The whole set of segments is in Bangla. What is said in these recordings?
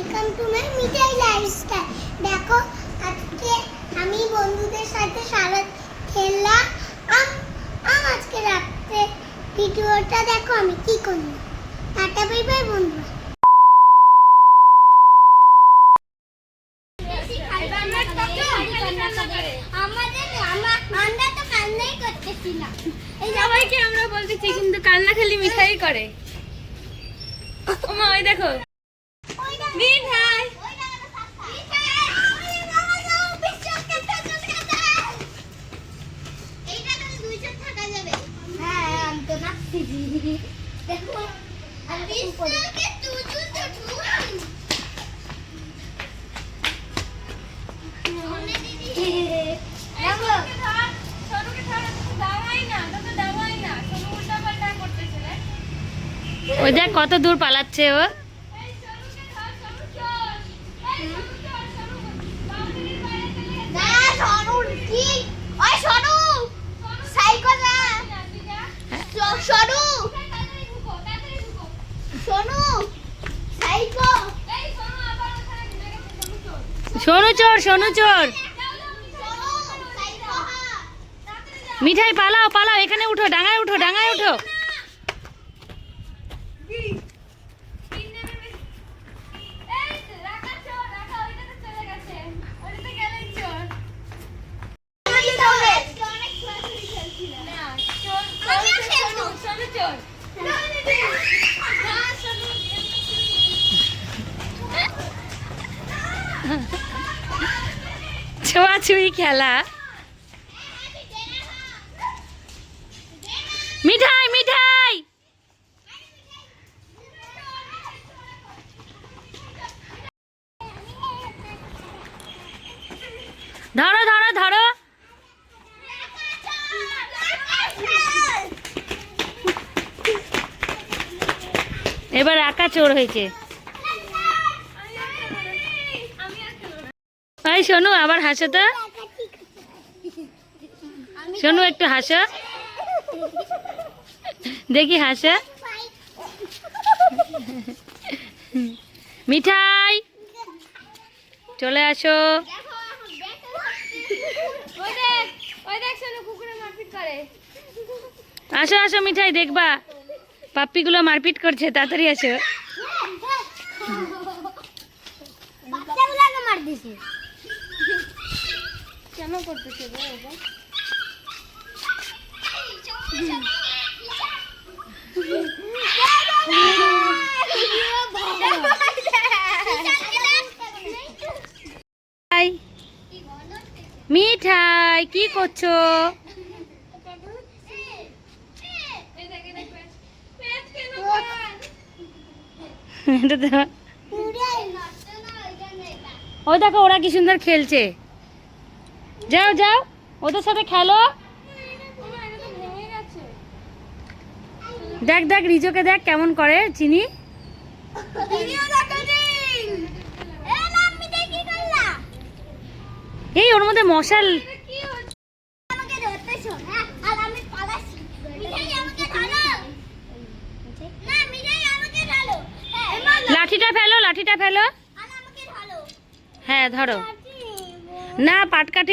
Welcome to my Mithai lifestyle দেখো, আজকে আমি বন্ধুদের সাথে সারা খেললাম। আম আজকে রাত্রে ভিডিওটা দেখো আমি কি করলাম টাটা, বাই বাই বন্ধু আমাদের আমরা তো কান্নাই করতেছিলাম এই সবাইকে আমরা বলতেছি, কিন্তু কান্না খালি মিঠাই করে। ওমা, ওই দেখো। মিঠাই ওই দেখ কত দূর পালাচ্ছে ও। সরু। সোনু সাইকো সোনু চোর সোনু চোর। মিঠাই পালাও পালাও এখানে উঠো ডাঙায় উঠো ডাঙায় উঠো। ছোঁয়াছুঁই খেলা। মিঠাই মিঠাই! ধরো ধরো ধরো। এবার একা চোর হয়েছে। এই শোনো, আবার হাসো তো শোনো একটু হাসো। দেখি হাসো। মিঠাই, চলে আসো। আসো আসো, মিঠাই, দেখবা। পাপ্পিগুলো মারপিট করছে, তাড়াতাড়ি আসো বাচ্চাগুলোকে মার দিছে কেন করতেছে মিঠাই কি করছ? ওই দেখো ওরা কি সুন্দর খেলছে। যাও যাও। ওদের সাথে খেলো? দেখ দেখ রিজোকে দেখ কেমন করে চিনি? এই ওর মধ্যে মশাল। হ্যাঁ? আর আমি পালাচ্ছি। মিঠাই আমাকে ধরো। না মিঠাই আমাকে ধরো। হ্যাঁ লাঠিটা ফেলো লাঠিটা ফেলো। আর আমাকে ধরো। হ্যাঁ ধরো। না পাটকাঠি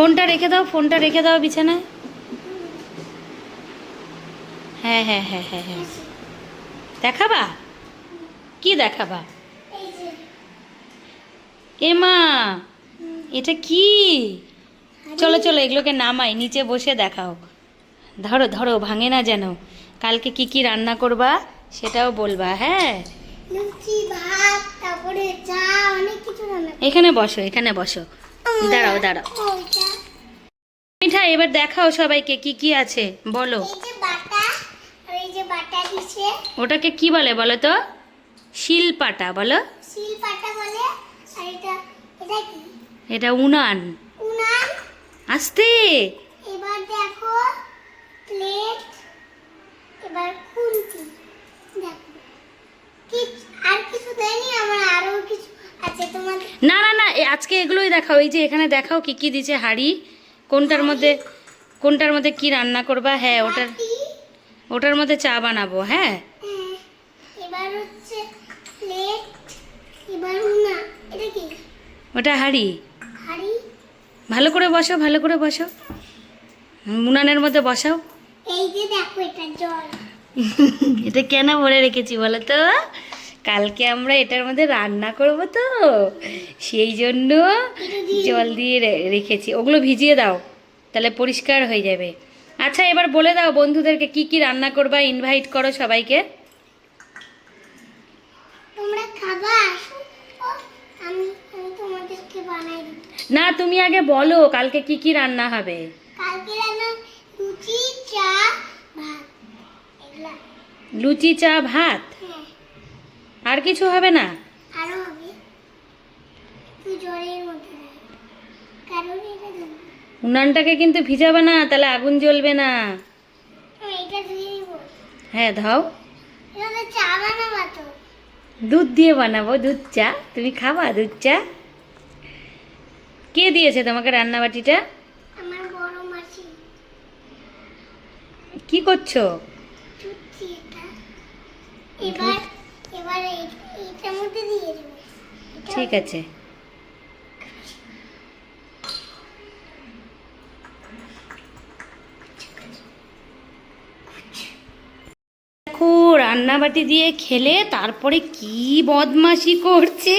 ফোনটা রেখে দাও ফোনটা রেখে দাও বিছানায়। হ্যাঁ হ্যাঁ হ্যাঁ হ্যাঁ হ্যাঁ। দেখাবা? কি দেখাবা? এমা এটা কি? চলো চলো এগুলোকে নামাই নিচে বসে দেখাও। ধরো ধরো ভাঙে না যেন। কালকে কি কি রান্না করবা সেটাও বলবা হ্যাঁ? এখানে বসো এখানে বসো। দাঁড়াও দাঁড়াও। মিঠা এবার দেখাও সবাইকে কি কি আছে বলো। ওটাকে কি বলে বলো তো? শিলপাটা বলো। এটা উনান। উনান? আস্তে। এবার দেখো প্লেট এবার খুন্তি। দেখো। কি আর কিছু দেয়নি আমার আরও কিছু আছে তোমাদের। না না না আজকে এগুলোই দেখাও এই যে এখানে দেখাও কি কি দিছে হাড়ি। কোনটার মধ্যে কোনটার মধ্যে কি রান্না করবা? হ্যাঁ ওটার ওটার মধ্যে চা বানাবো হ্যাঁ? হ্যাঁ, এবার হচ্ছে প্লেট এবার উনা এটা কি? ওটা হাড়ি। হাড়ি? ভালো করে বসো ভালো করে বসো উনানের মধ্যে বসাও। এই যে দেখো এটা জল। এটা কেন ভরে রেখেছি বলো তো? কালকে আমরা এটার মধ্যে রান্না করব তো। সেই জন্য জল দিয়ে রেখেছি। ওগুলো ভিজিয়ে দাও তাহলে পরিষ্কার হয়ে যাবে। আচ্ছা এবার বলে দাও বন্ধুদেরকে কি কি রান্না করবা ইনভাইট করো সবাইকে। তোমরা খাবা আমি আমি তোমাদেরকে বানাই না তুমি আগে বলো কালকে কি কি রান্না হবে। কালকে রান্না লুচি চা ভাত। লুচি চা ভাত? আর কিছু হবে না? আরও হবে। একটু জলের মধ্যে কারণ এটা উনানটাকে কিন্তু ভিজাবে না তাহলে আগুন জ্বলবে না। হ্যাঁ ধাও। দুধ দিয়ে বানাবো দুধ চা। তুমি খাবা দুধ চা? কে দিয়েছে তোমাকে রান্নাবাটিটা? কি করছ চুচ্ছি এটা এবার এবার এই- এটার মধ্যে দিয়ে দেবো এটা- ঠিক আছে। রান্নাবাটি দিয়ে খেলে তারপরে কি বদমাশি করছে?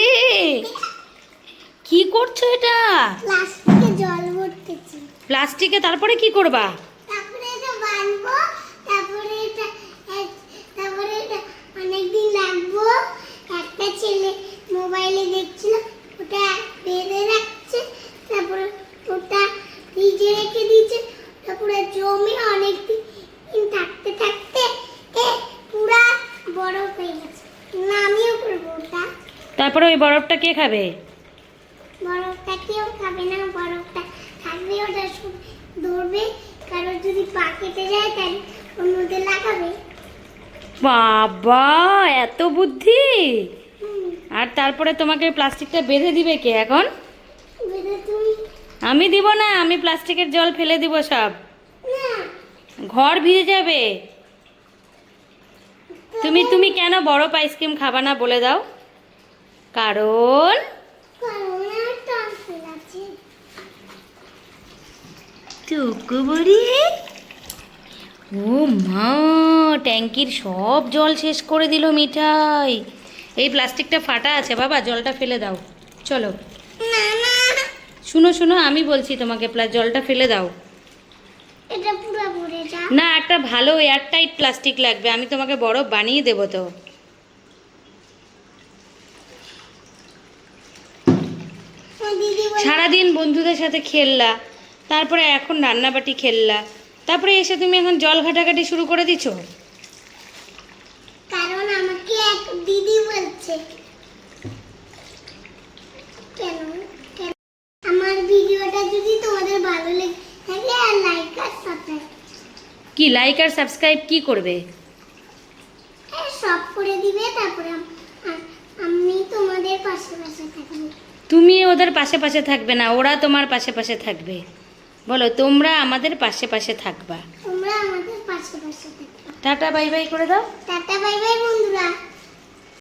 কি করছ এটা? প্লাস্টিকে জল ভরতেছি। প্লাস্টিকে তারপরে কি করবা? তারপরে এটা বানবো তারপরে এটা তারপরে এটা অনেকদিন রাখব। একটা ছেলে মোবাইলে দেখছিল ওটা বেঁধে রাখছে তারপরে ওটা ফ্রিজে রেখে দিয়েছে তারপরে জমে অনেকদিন থাকতে থাকতে এ পুরা বরফ হয়ে গেছে। নামিও করব ওটা। তারপরে ওই বরফটা কে খাবে? বরফটা কেউ খাবে না বরফটা থাকবে ওটা ধরবে কারও যদি পা কেটে যায় তাহলে অন্যদের লাগাবে। বাবা এত বুদ্ধি! আর তারপরে তোমাকে প্লাস্টিকটা বেঁধে দিবে কে এখন? আমি দিব না আমি প্লাস্টিকের জল ফেলে দিব সব। ঘর ভিজে যাবে। তুমি তুমি কেন বরফ আইসক্রিম খাবা না বলে দাও? কারণ? বুড়ি। ও মা ট্যাঙ্কির সব জল শেষ করে দিল মিঠাই। এই প্লাস্টিকটা ফাটা আছে বাবা জলটা ফেলে দাও। চলো। শুনো শুনো আমি বলছি তোমাকে জলটা ফেলে দাও। না একটা ভালো এয়ারটাইট প্লাস্টিক লাগবে আমি তোমাকে বরফ বানিয়ে দেবো তো। সারাদিন বন্ধুদের সাথে খেললা তারপরে এখন রান্নাবাটি খেললা তারপরে এসে তুমি এখন জল ঘাটাঘাটি শুরু করে দিছো? কেন? আমার ভিডিওটা যদি তোমাদের ভালো লেগে থাকে আর লাইক আর সাবস্ক্রাইব কি লাইক আর সাবস্ক্রাইব কি করবে? সব করে দিবে তারপরে আমি তোমাদের পাশে পাশে থাকব। তুমি ওদের পাশে পাশে থাকবে না ওরা তোমার পাশে পাশে থাকবে। বলো তোমরা আমাদের পাশে পাশে থাকবা। তোমরা আমাদের পাশে পাশে থাকবে। টাটা বাই বাই করে দাও। টাটা বাই বাই বন্ধুরা।